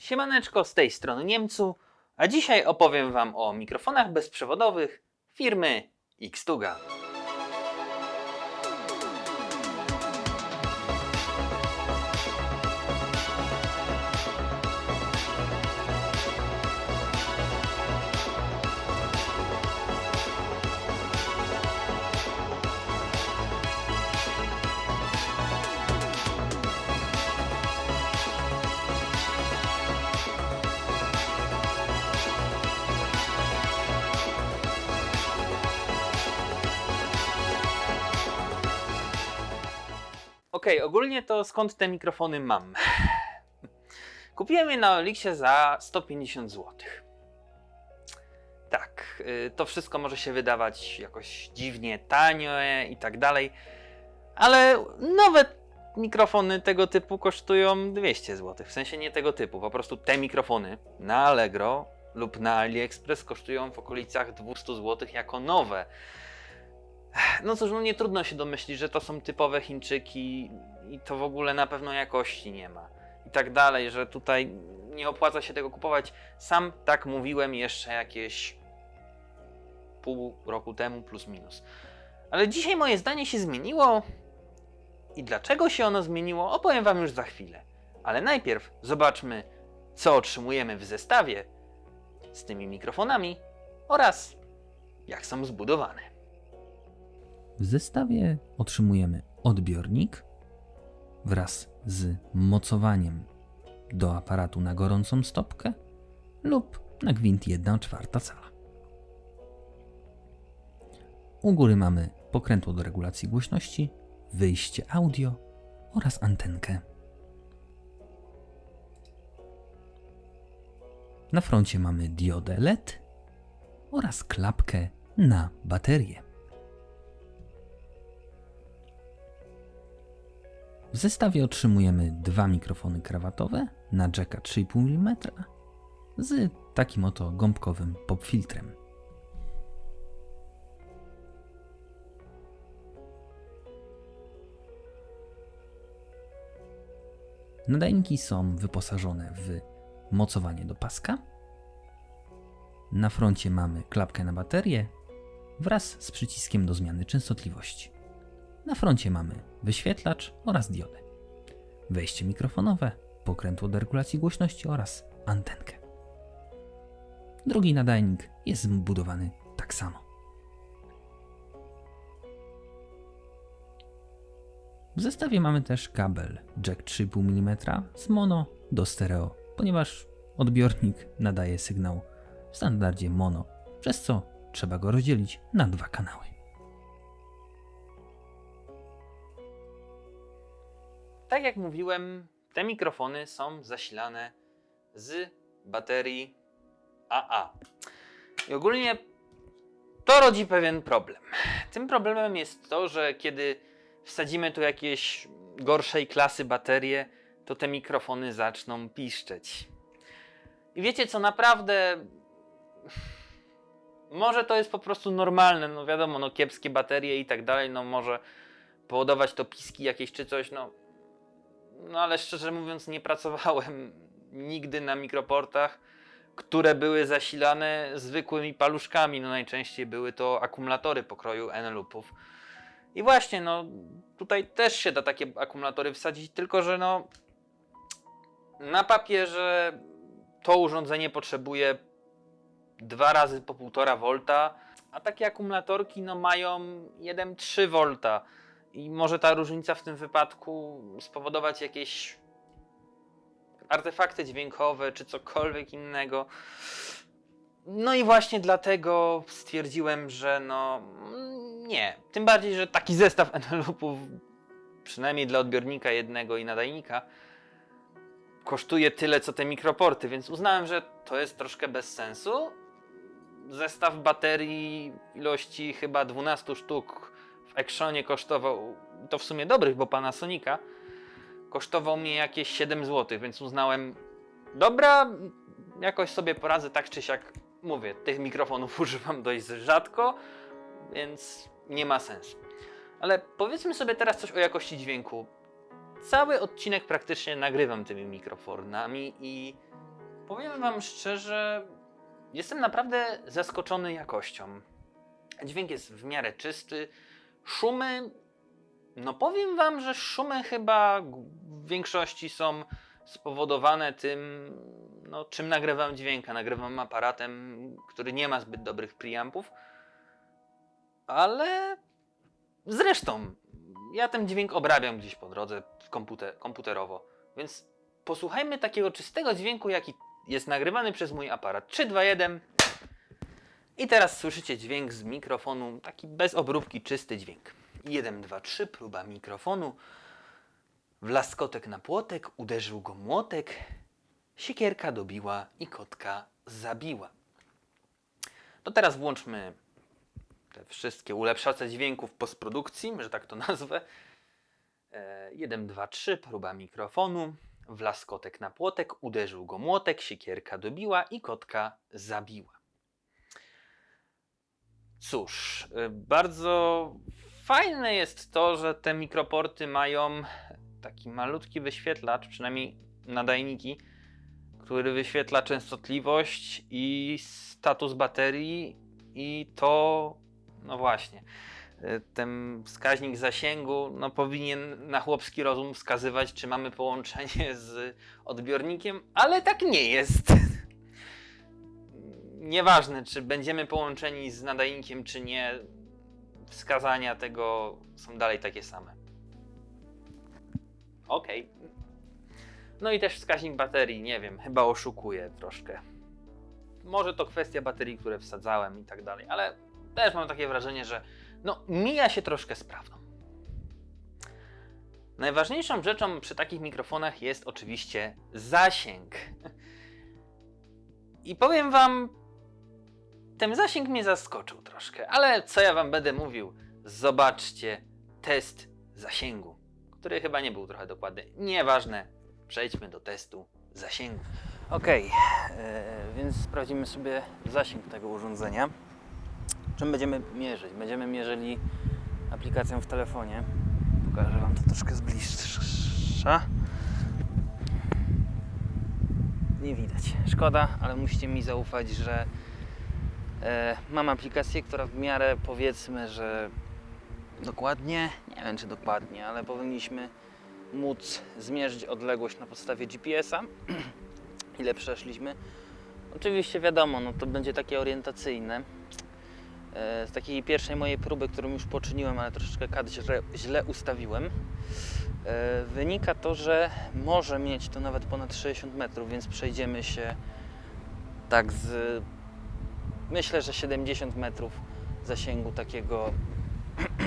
Siemaneczko, z tej strony Niemcu, a dzisiaj opowiem Wam o mikrofonach bezprzewodowych firmy Xtuga. Okej, ogólnie to skąd te mikrofony mam? Kupiłem je na Elixie za 150 zł. Tak, y, to wszystko może się wydawać jakoś dziwnie tanio i tak dalej, ale nowe mikrofony tego typu kosztują 200 zł. W sensie nie tego typu, po prostu te mikrofony na Allegro lub na AliExpress kosztują w okolicach 200 zł jako nowe. No cóż, no nie trudno się domyślić, że to są typowe Chińczyki i to w ogóle na pewno jakości nie ma. I tak dalej, że tutaj nie opłaca się tego kupować. Sam tak mówiłem jeszcze jakieś pół roku temu, plus minus. Ale dzisiaj moje zdanie się zmieniło. I dlaczego się ono zmieniło, opowiem Wam już za chwilę. Ale najpierw zobaczmy, co otrzymujemy w zestawie z tymi mikrofonami oraz jak są zbudowane. W zestawie otrzymujemy odbiornik wraz z mocowaniem do aparatu na gorącą stopkę lub na gwint 1,4 cala. U góry mamy pokrętło do regulacji głośności, wyjście audio oraz antenkę. Na froncie mamy diodę LED oraz klapkę na baterię. W zestawie otrzymujemy dwa mikrofony krawatowe na jacka 3,5 mm z takim oto gąbkowym popfiltrem. Nadajniki są wyposażone w mocowanie do paska. Na froncie mamy klapkę na baterię wraz z przyciskiem do zmiany częstotliwości. Na froncie mamy wyświetlacz oraz diodę. Wejście mikrofonowe, pokrętło do regulacji głośności oraz antenkę. Drugi nadajnik jest zbudowany tak samo. W zestawie mamy też kabel jack 3,5 mm z mono do stereo, ponieważ odbiornik nadaje sygnał w standardzie mono, przez co trzeba go rozdzielić na dwa kanały. Tak jak mówiłem, te mikrofony są zasilane z baterii AA. I ogólnie to rodzi pewien problem. Tym problemem jest to, że kiedy wsadzimy tu jakieś gorszej klasy baterie, to te mikrofony zaczną piszczeć. I wiecie co, naprawdę może to jest po prostu normalne, no wiadomo, no kiepskie baterie i tak dalej, no może powodować to piski jakieś czy coś, no no ale szczerze mówiąc, nie pracowałem nigdy na mikroportach, które były zasilane zwykłymi paluszkami. No najczęściej były to akumulatory pokroju N-loopów. I właśnie, no tutaj też się da takie akumulatory wsadzić, tylko że no na papierze to urządzenie potrzebuje dwa razy po 1,5 V, a takie akumulatorki no mają 1,3 V. I może ta różnica w tym wypadku spowodować jakieś artefakty dźwiękowe czy cokolwiek innego. No i właśnie dlatego stwierdziłem, że no nie. Tym bardziej, że taki zestaw NLP-ów, przynajmniej dla odbiornika jednego i nadajnika, kosztuje tyle co te mikroporty, więc uznałem, że to jest troszkę bez sensu. Zestaw baterii ilości chyba 12 sztuk w Actionie kosztował, to w sumie dobrych, bo Panasonica, kosztował mnie jakieś 7 zł, więc uznałem, dobra, jakoś sobie poradzę tak czy siak. Mówię, tych mikrofonów używam dość rzadko, więc nie ma sensu. Ale powiedzmy sobie teraz coś o jakości dźwięku. Cały odcinek praktycznie nagrywam tymi mikrofonami i Powiem Wam szczerze, jestem naprawdę zaskoczony jakością. Dźwięk jest w miarę czysty. Szumy, no powiem Wam, że szumy chyba w większości są spowodowane tym, no, czym nagrywam dźwięka. Nagrywam aparatem, który nie ma zbyt dobrych preampów, ale zresztą ja ten dźwięk obrabiam gdzieś po drodze komputer, komputerowo, więc posłuchajmy takiego czystego dźwięku, jaki jest nagrywany przez mój aparat. 3, 2, 1. I teraz słyszycie dźwięk z mikrofonu, taki bez obróbki, czysty dźwięk. 1, 2, 3, próba mikrofonu. Wlaskotek na płotek, uderzył go młotek. Siekierka dobiła i kotka zabiła. To teraz włączmy te wszystkie ulepszacze dźwięków postprodukcji, że tak to nazwę. 1, 2, 3, próba mikrofonu. Wlaskotek na płotek, uderzył go młotek, siekierka dobiła i kotka zabiła. Cóż, y, bardzo fajne jest to, że te mikroporty mają taki malutki wyświetlacz, przynajmniej nadajniki, który wyświetla częstotliwość i status baterii i to, no właśnie, y, ten wskaźnik zasięgu no, powinien na chłopski rozum wskazywać, czy mamy połączenie z odbiornikiem, ale tak nie jest. Nieważne, czy będziemy połączeni z nadajnikiem, czy nie, wskazania tego są dalej takie same. Okej. No i też wskaźnik baterii, nie wiem, chyba oszukuje troszkę. Może to kwestia baterii, które wsadzałem i tak dalej, ale też mam takie wrażenie, że no, mija się troszkę z prawdą. Najważniejszą rzeczą przy takich mikrofonach jest oczywiście zasięg. I powiem Wam, ten zasięg mnie zaskoczył troszkę, ale co ja Wam będę mówił? Zobaczcie test zasięgu, który chyba nie był trochę dokładny. Nieważne, przejdźmy do testu zasięgu. Ok, więc sprawdzimy sobie zasięg tego urządzenia. Czym będziemy mierzyć? Będziemy mierzyli aplikacją w telefonie. Pokażę Wam to troszkę z bliższa. Nie widać. Szkoda, ale musicie mi zaufać, że e, mam aplikację, która w miarę powiedzmy, że dokładnie, nie wiem czy dokładnie, ale powinniśmy móc zmierzyć odległość na podstawie GPS-a ile przeszliśmy. Oczywiście wiadomo, no to będzie takie orientacyjne. E, Z takiej pierwszej mojej próby, którą już poczyniłem, ale troszeczkę kad źle, źle ustawiłem, e, wynika to, że może mieć to nawet ponad 60 metrów, więc przejdziemy się tak z myślę, że 70 metrów zasięgu takiego,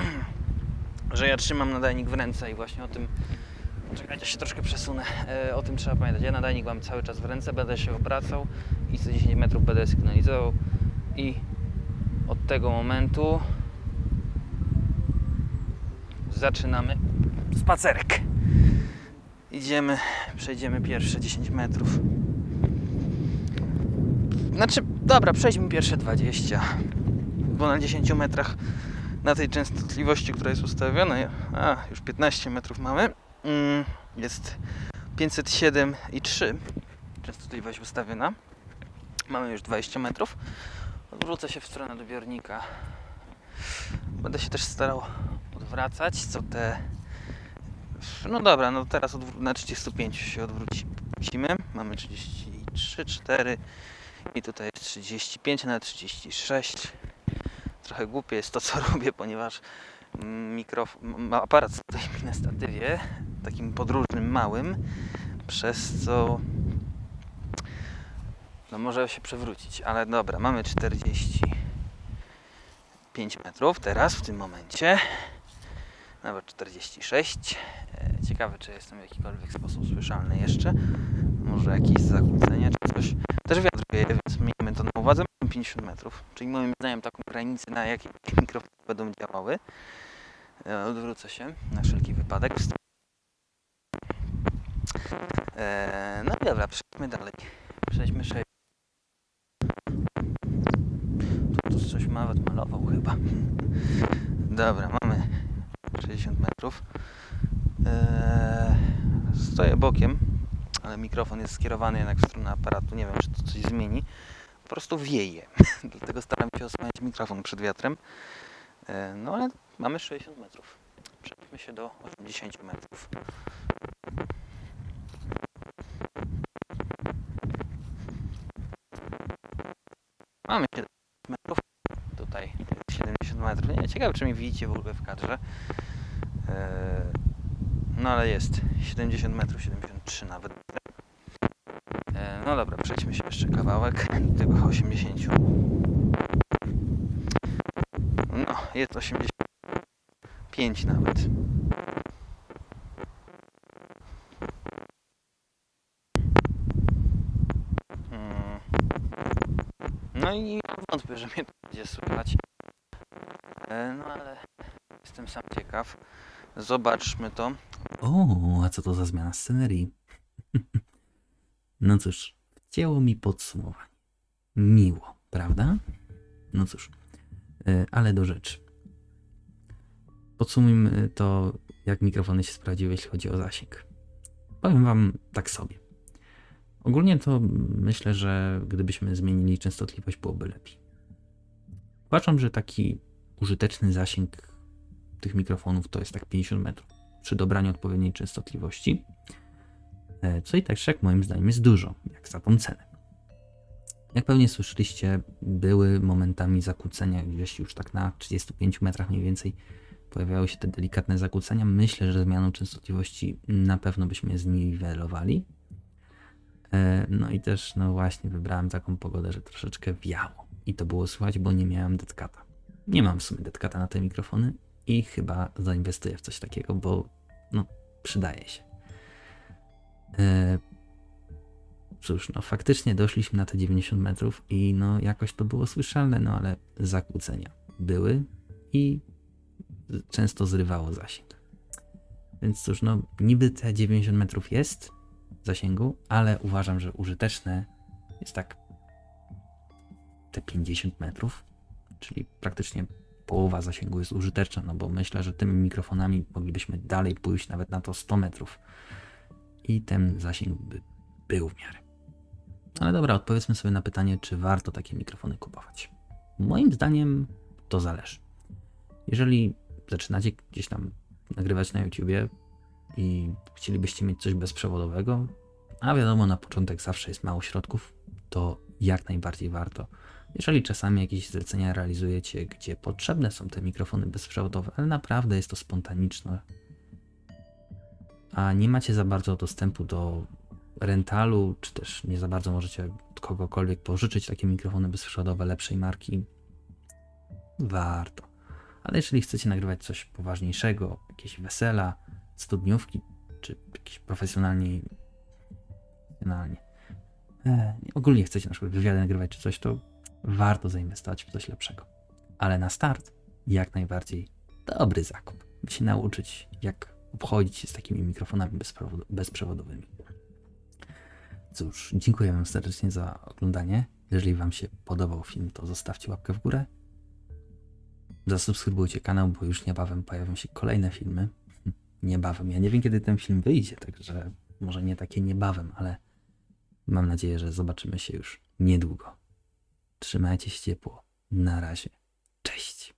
że ja trzymam nadajnik w ręce i właśnie o tym Czekajcie, się troszkę przesunę. E, o tym trzeba pamiętać. Ja nadajnik mam cały czas w ręce, będę się obracał i co 10 metrów będę sygnalizował i od tego momentu zaczynamy spacerek. Idziemy, przejdziemy pierwsze 10 metrów. Znaczy, dobra, przejdźmy pierwsze 20, bo na 10 metrach na tej częstotliwości, która jest ustawiona, a już 15 metrów mamy, Mm, jest 507,3 częstotliwość ustawiona. Mamy już 20 metrów. Odwrócę się w stronę odbiornika. Będę się też starał odwracać, co te... No dobra, no teraz na 35 się odwrócimy. Mamy 33, 4 i tutaj jest 35 na 36. Trochę głupie jest to, co robię, ponieważ mikrofon, aparat stoi mi na statywie, takim podróżnym, małym, przez co no może się przewrócić, ale dobra, mamy 45 metrów teraz, w tym momencie. Nawet 46. E, Ciekawe, czy jestem w jakikolwiek sposób słyszalny jeszcze. Może jakieś zakłócenia czy coś. Też wiatr wieje, więc miejmy to na uwadze. Mam 50 metrów, czyli moim zdaniem taką granicę, na jakiej mikrofony będą działały. E, Odwrócę się na wszelki wypadek. E, no i dobra, przejdźmy dalej. Przejdźmy. Tu, tu coś nawet malował chyba. Dobra, mamy 60 metrów. E, stoję bokiem. Ale mikrofon jest skierowany jednak w stronę aparatu. Nie wiem, czy to coś zmieni. Po prostu wieje. Dlatego staram się osłaniać mikrofon przed wiatrem. E, No ale mamy 60 metrów. Przejdźmy się do 80 metrów. Mamy 70 metrów. Tutaj jest 70 metrów. Nie, ciekawe czy mnie widzicie w ogóle w kadrze. E, No ale jest 70 metrów, 73 nawet. E, No dobra, przejdźmy się jeszcze kawałek tego 80. No, jest 85 nawet. Mm. No i wątpię, że mnie będzie słychać. E, No ale jestem sam ciekaw. Zobaczmy to. O, a co to za zmiana scenerii? no cóż, wcięło mi podsumowanie. Miło, prawda? No cóż, e, ale do rzeczy. Podsumujmy to, jak mikrofony się sprawdziły, jeśli chodzi o zasięg. Powiem Wam tak sobie. Ogólnie to myślę, że gdybyśmy zmienili częstotliwość, byłoby lepiej. Uważam, że taki użyteczny zasięg tych mikrofonów to jest tak 50 metrów przy dobraniu odpowiedniej częstotliwości. E, Co i tak wszak moim zdaniem jest dużo, jak za tą cenę. Jak pewnie słyszeliście, były momentami zakłócenia gdzieś już tak na 35 metrach mniej więcej pojawiały się te delikatne zakłócenia. Myślę, że zmianą częstotliwości na pewno byśmy je zniwelowali. E, No i też, no właśnie, wybrałem taką pogodę, że troszeczkę wiało. I to było słychać, bo nie miałem detkata. Nie mam w sumie detkata na te mikrofony i chyba zainwestuję w coś takiego, bo no, przydaje się. E, cóż, no faktycznie doszliśmy na te 90 metrów i no jakoś to było słyszalne, no ale zakłócenia były i często zrywało zasięg. Więc cóż, no niby te 90 metrów jest zasięgu, ale uważam, że użyteczne jest tak te 50 metrów, czyli praktycznie połowa zasięgu jest użyteczna, no bo myślę, że tymi mikrofonami moglibyśmy dalej pójść nawet na to 100 metrów i ten zasięg by był w miarę. Ale dobra, odpowiedzmy sobie na pytanie, czy warto takie mikrofony kupować. Moim zdaniem to zależy. Jeżeli zaczynacie gdzieś tam nagrywać na YouTubie i chcielibyście mieć coś bezprzewodowego, a wiadomo, na początek zawsze jest mało środków, to jak najbardziej warto. Jeżeli czasami jakieś zlecenia realizujecie, gdzie potrzebne są te mikrofony bezprzewodowe, ale naprawdę jest to spontaniczne, a nie macie za bardzo dostępu do rentalu, czy też nie za bardzo możecie kogokolwiek pożyczyć takie mikrofony bezprzewodowe lepszej marki, warto. Ale jeżeli chcecie nagrywać coś poważniejszego, jakieś wesela, studniówki, czy jakieś profesjonalnie, profesjonalnie e, ogólnie chcecie na przykład wywiady nagrywać czy coś, to warto zainwestować w coś lepszego. Ale na start jak najbardziej dobry zakup, by się nauczyć, jak obchodzić się z takimi mikrofonami bezprzewodo- bezprzewodowymi. Cóż, dziękuję Wam serdecznie za oglądanie. Jeżeli Wam się podobał film, to zostawcie łapkę w górę. Zasubskrybujcie kanał, bo już niebawem pojawią się kolejne filmy. Niebawem. Ja nie wiem, kiedy ten film wyjdzie, także może nie takie niebawem, ale mam nadzieję, że zobaczymy się już niedługo. Trzymajcie się ciepło. Na razie. Cześć.